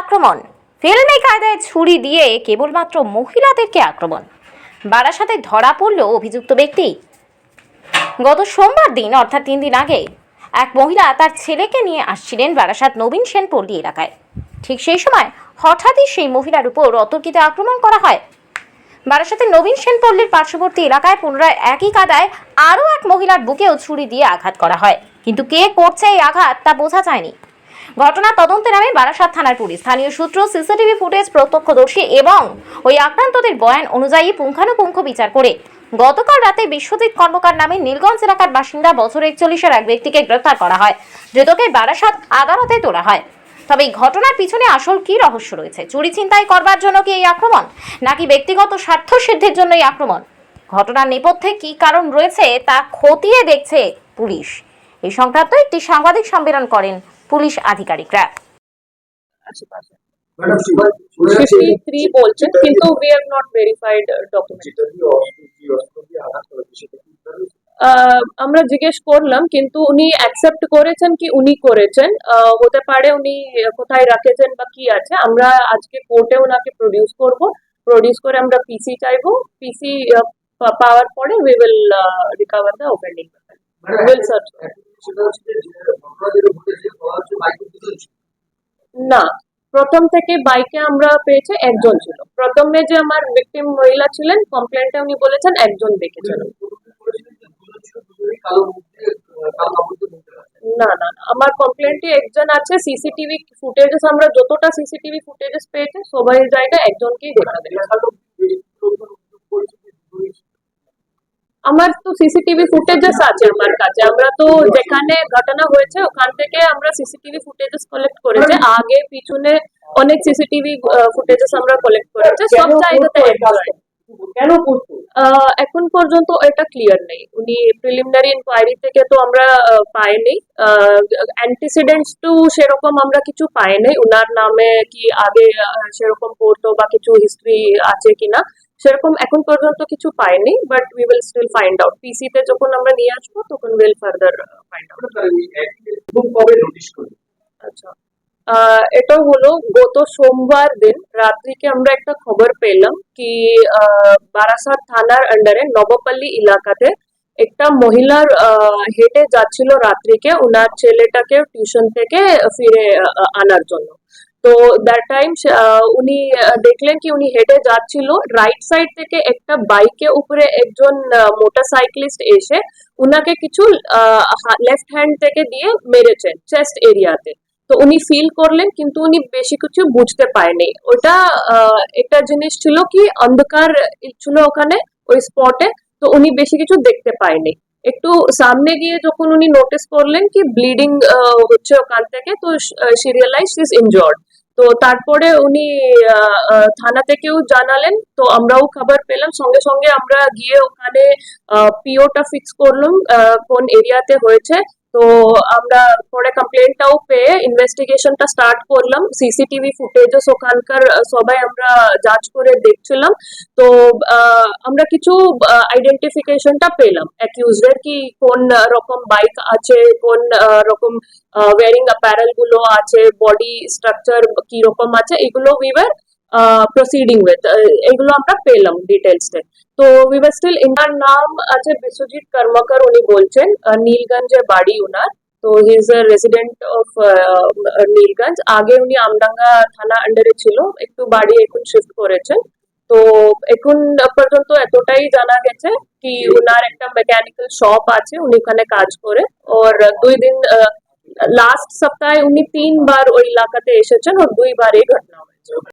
আক্রমণ। ফিল্মি কায়দায় ছুরি দিয়ে কেবলমাত্র মহিলাদেরকে আক্রমণ। বারাসাতে ধরা পড়ল অভিযুক্ত ব্যক্তি। গত সোমবার দিন, অর্থাৎ তিন দিন আগে, এক মহিলা তার ছেলেকে নিয়ে আসছিলেন বারাসাত নবীন সেন পল্লী এলাকায়। ঠিক সেই সময় হঠাৎই সেই মহিলার উপর অতর্কিতে আক্রমণ করা হয়। বারাসাতের নবীন সেন পল্লীর পার্শ্ববর্তী এলাকায় পুনরায় একই কাদায় আরও এক মহিলার বুকেও ছুরি দিয়ে আঘাত করা হয়। কিন্তু কে করছে এই আঘাত তা বোঝা যায়নি। ঘটনা তদন্তে নামে বারাসাত থানার পুলিশ। স্থানীয় সূত্র, সিসিটিভি ফুটেজ, প্রত্যক্ষদর্শী এবং ওই আক্রান্তদের বয়ান অনুযায়ী পুঙ্খানুপুঙ্খ বিচার করে। গতকাল রাতে বিশ্বজিৎ কর্মকার নামে নীলগঞ্জ এলাকার বাসিন্দা বছর একচল্লিশের এক ব্যক্তিকে গ্রেফতার করা হয়, ধৃতকে বারাসাত আদালতে তোলা হয়। তবে এই ঘটনার পিছনে আসল কি রহস্য রয়েছে? চুরি ছিনতাই করবার জন্য কি এই আক্রমণ? নাকি ব্যক্তিগত স্বার্থ সিদ্ধির জন্য এই আক্রমণ? ঘটনার নেপথ্যে কি কারণ রয়েছে তা খতিয়ে দেখছে পুলিশ। এই সংক্রান্ত একটি সাংবাদিক সম্মেলন করেন পুলিশ আধিকারিকরা। থ্রি বলছেন কিন্তু we have not verified document? আমরা জিজ্ঞেস করলাম কিন্তু উনি অ্যাকসেপ্ট করেছেন কি উনি করেছেন? আহ, হতে পারে উনি কোথায় রাখেছেন বা কি আছে। আমরা আজকে কোর্টে ওনাকে প্রডিউস করব। প্রডিউস করে আমরা পিসি চাইব। পিসি পাওয়ার পরে we will recover the opening madam, will search এখন সেটা হচ্ছে যে যে ঘটনা যেটা ঘটেছে বলা হচ্ছে বাইকের দুজন ছিল। না প্রথম থেকে বাইকে আমরা পেয়েছে একজন ছিল প্রথমে যে আমার ভিকটিম মহিলা ছিলেন কমপ্লেন্টে উনি বলেছেন একজন দেখেছেন। না না আমার কমপ্লেন্টে একজন আছে সিসিটিভি ফুটেজেস আমরা যতটা সিসিটিভি ফুটেজেস পেয়েছি সবাই জায়গায় একজনকেই দেখা দেবে এছাড়াও বেশ লোকজন অভিযোগ করেছে যে দুজনেই ছিল। আমার তো সিসিটিভি ফুটেজেস আছে আমার কাছে। আমরা তো যেখানে ঘটনা হয়েছে ওখান থেকে আমরা সিসিটিভি ফুটেজেস কালেক্ট করেছে। আগে পিছনে অনেক সিসিটিভি ফুটেজেস আমরা কালেক্ট করেছে। সব জায়গাতে কেন করতো? এখন পর্যন্ত এটা ক্লিয়ার নেই। উনি প্রিলিমিনারি ইনকোয়ারি থেকে তো আমরা পাইনি। অ্যান্টিসিডেন্টস তো সেরকম আমরা কিছু পাইনি। উনার নামে কি আগে সেরকম পড়তো বা কিছু হিস্ট্রি আছে কিনা? সেরকম এখন পর্যন্ত কিছু পাইনি but we will still find out PC তে যখন আমরা নিয়ে আসব তখন উইল ফার্দার ফাইন্ড আউট কবে নোটিশ করবে? আচ্ছা। এটা হলো গত সোমবার দিন রাত্রিকে আমরা একটা খবর পেলাম কি বারাসাত থানার আন্ডারে নবপল্লী এলাকাতে একটা মহিলার আহ, হেঁটে যাচ্ছিল রাত্রিকে ওনার ছেলেটাকে টিউশন থেকে ফিরে আনার জন্য। তো দ্যাট টাইম উনি দেখলেন কি উনি হেঁটে যাচ্ছিল রাইট সাইড থেকে একটা বাইকে উপরে একজন মোটর সাইক্লিস্ট এসে উনাকে কিছু লেফট হ্যান্ড থেকে দিয়ে মেরেছেন চেস্ট এরিয়াতে তো। উনি ফিল করলেন, কিন্তু উনি বেশি কিছু বুঝতে পারেনি। ওটা একটা জিনিস ছিল কি, অন্ধকার ছিল ওখানে, ওই স্পটে তো উনি বেশি কিছু দেখতে পায়নি। একটু সামনে গিয়ে যখন উনি নোটিস করলেন কি ব্লিডিং হচ্ছে ওখান থেকে, তো সি রিয়েলাইজ ইজ ইনজর্ড তো তারপরে উনি থানা থেকেও জানালেন, তো আমরাও খাবার পেলাম। সঙ্গে সঙ্গে আমরা গিয়ে ওখানে পিওটা ফিক্স করলাম কোন এরিয়াতে হয়েছে। তো আমরা পরে কমপ্লেনটাও পেয়ে ইনভেস্টিগেশনটা স্টার্ট করলাম। সিসিটিভি ফুটেজেস ওখানকার সবাই আমরা যাচ করে দেখছিলাম। তো আমরা কিছু আইডেন্টিফিকেশনটা পেলাম। অ্যাকিউজদের কি কোন রকম বাইক আছে, কোন রকম ওয়ারিং অ্যাপারেলগুলো আছে বডি স্ট্রাকচার কি রকম আছে, এগুলো উইভার প্রসিডিং উইথ এগুলো আমরা পেলাম ডিটেলসে তো। উইভার স্টিল ইনার নাম আছে বিশ্বজিৎ কর্মকার উনি বলছেন আহ, নীলগঞ্জে বাড়ি উনার। তো he is resident of Nilganj. আগে উনি আমডাঙ্গা থানা আন্ডারে ছিল একটু বাড়ি এখন শিফট করেছেন। তো এখন পর্যন্ত এতটাই জানা গেছে কি উনার একটা মেকানিক্যাল শপ আছে উনি ওখানে কাজ করে। ওর দুই দিন লাস্ট সপ্তাহে উনি তিনবার ওই এলাকাতে এসেছেন ওর দুইবার এই ঘটনা হয়েছে।